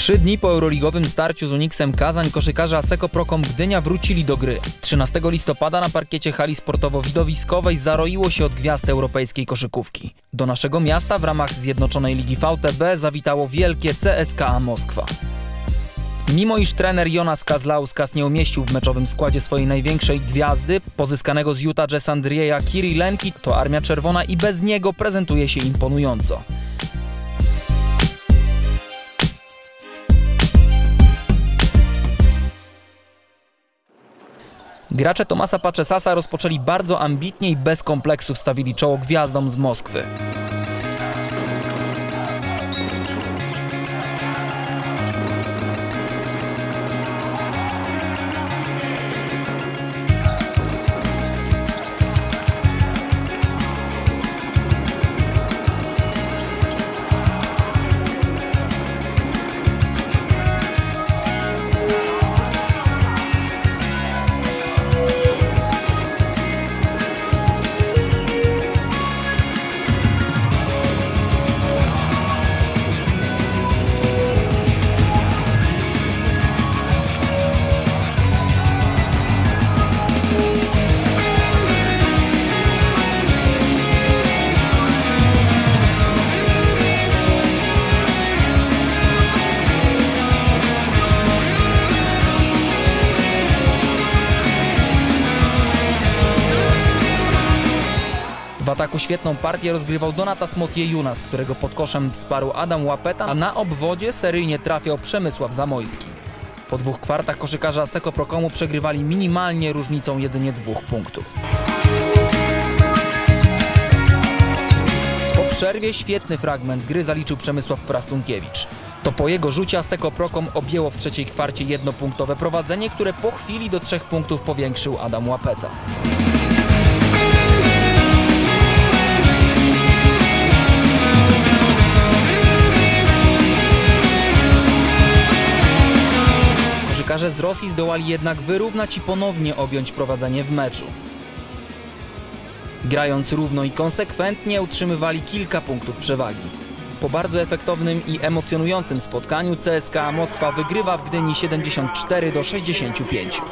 Trzy dni po euroligowym starciu z Uniksem Kazań koszykarze Aseko Prokom Gdynia wrócili do gry. 13 listopada na parkiecie hali sportowo-widowiskowej zaroiło się od gwiazd europejskiej koszykówki. Do naszego miasta w ramach Zjednoczonej Ligi VTB zawitało wielkie CSKA Moskwa. Mimo iż trener Jonas Kazlauskas nie umieścił w meczowym składzie swojej największej gwiazdy, pozyskanego z Utah Jazz Andrieja Kirilenki, to Armia Czerwona i bez niego prezentuje się imponująco. Gracze Tomasa Paczesasa rozpoczęli bardzo ambitnie i bez kompleksów stawili czoło gwiazdom z Moskwy. Ataku świetną partię rozgrywał Donatas Motiejunas, którego pod koszem wsparł Adam Łapeta, a na obwodzie seryjnie trafiał Przemysław Zamojski. Po dwóch kwartach koszykarze Aseko Prokomu przegrywali minimalnie różnicą jedynie dwóch punktów. Po przerwie świetny fragment gry zaliczył Przemysław Frastunkiewicz. To po jego rzucie Aseko Prokom objęło w trzeciej kwarcie jednopunktowe prowadzenie, które po chwili do trzech punktów powiększył Adam Łapeta. Koszykarze z Rosji zdołali jednak wyrównać i ponownie objąć prowadzenie w meczu. Grając równo i konsekwentnie utrzymywali kilka punktów przewagi. Po bardzo efektownym i emocjonującym spotkaniu CSKA Moskwa wygrywa w Gdyni 74 do 65.